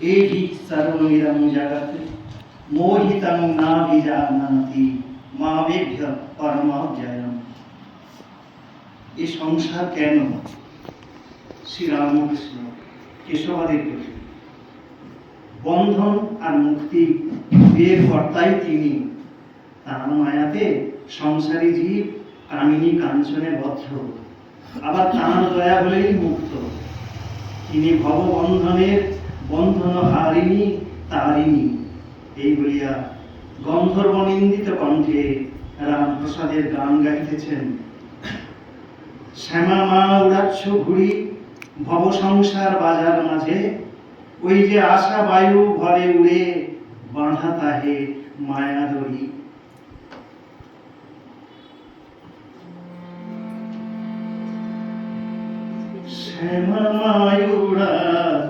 এই সংসার কেন? শ্রীরামকৃষ্ণ কেশবাদের বন্ধন আর মুক্তি বিয়ের কর্তাই তিনি তার মায়াতে সংসারী জীব কামিনী কাঞ্চনে বদ্ধ আবার তাঁর দয়া হলেই মুক্ত। তিনি ভববন্ধনের বন্ধন হারিণী তারিণী। এই বলিয়া গন্ধর্ব নিন্দিত কণ্ঠে রামপ্রসাদের গান গাইতেছেন। শ্যামা মা উড়াচ্ছ ঘুড়ি, ভব সংসার বাজার মাঝে। ওই যে আশা বায়ু ঘরে উড়ে, বাঁধা তাহে মায়া দড়ি। শ্যামা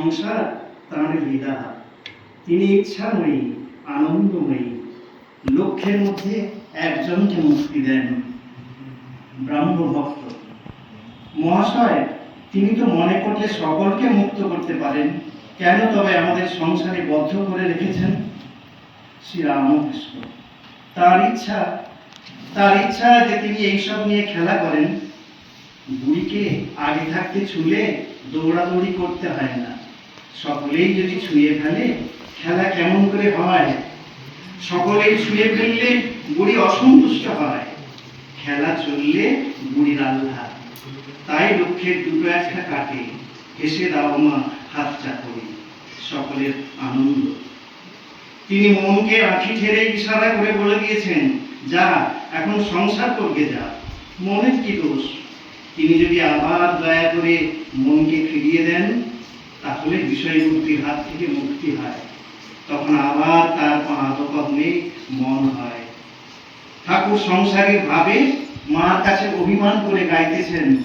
সংসার, তাঁর লীলা তিনি ইচ্ছাময়ী, আনন্দময়ী। লক্ষ্যের মধ্যে একজনকে মুক্তি দেন। ব্রাহ্ম ভক্ত। মহাশয়, তিনি তো মনে করলে সকলকে মুক্ত করতে পারেন। কেন তবে আমাদের সংসারে বদ্ধ করে রেখেছেন? শ্রী রামকৃষ্ণ তার ইচ্ছা তার ইচ্ছা যে তিনি এইসব নিয়ে খেলা করেন। বুড়িকে আগে থাকতে ছুলে দৌড়াদৌড়ি করতে হয় না। সকলেই যদি ছুঁয়ে ফেলে, খেলা কেমন করে হয়? সকলেই ছুঁয়ে ফেললে বুড়ি অসন্তুষ্ট হয়। খেলা চললে বুড়ির আল্লাহ তাই লক্ষ্যের দুটো একটা কাটে। এসে দাও মা, হাত চাকরি সকলের আনন্দ। তিনি মনকে আঁখি ঠেরে ইশারা করে বলে দিয়েছেন, যা, এখন সংসার করবে যা। মনের কি দোষ? তিনি যদি আবার দয়া করে মনকে ফিরিয়ে দেন তাহলে বিষয়মূর্তির হাত থেকে মুক্তি হয়। তখন আবার তার পাদপদ্মে মন হয়। ঠাকুর সংসারের ভাবে মার কাছে অভিমান করে গাইতেছেন,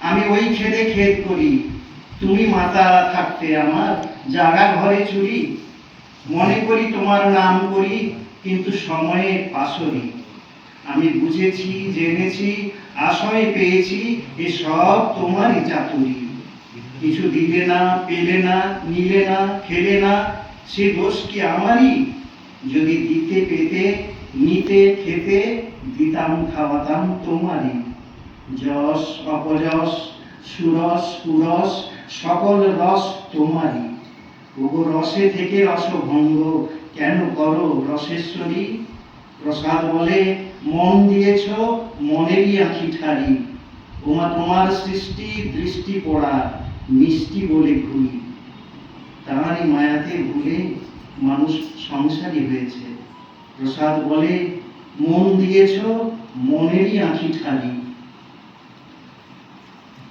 আমি ওই খেদে খেদ করি। তুমি মাতা থাকতে আমার, জাগা ঘরে চুরি। মনে করি তোমার নাম করি, কিন্তু সময়ে পাশরি। আমি বুঝেছি, জেনেছি, আশয় পেয়েছি এসব তোমারই চাতুরি। কিছু দিলে না, পেলে না, নিলে না, খেলে না, সে দোষ কি আমারই? যদি দিতে, পেতে, নিতে, খেতে, দিতাম, খাওয়াতাম তোমারই। যশ, অপযশ, সুরস, পুরস, সকল রস তোমারই। ওগো রসে থেকে রসভঙ্গ কেন করো রসেশ্বরী? প্রসাদ বলে, মন দিয়েছ, মনেরই আঁখি ঠারি। ওমা তোমার সৃষ্টি দৃষ্টি পড়া। মিষ্টি বলে ঘুরি তাহারই মায়াতে ভুলে মানুষ সংসারী হয়েছে। প্রসাদ বলে, মন দিয়েছ, মনেরই আঁখি ঠারি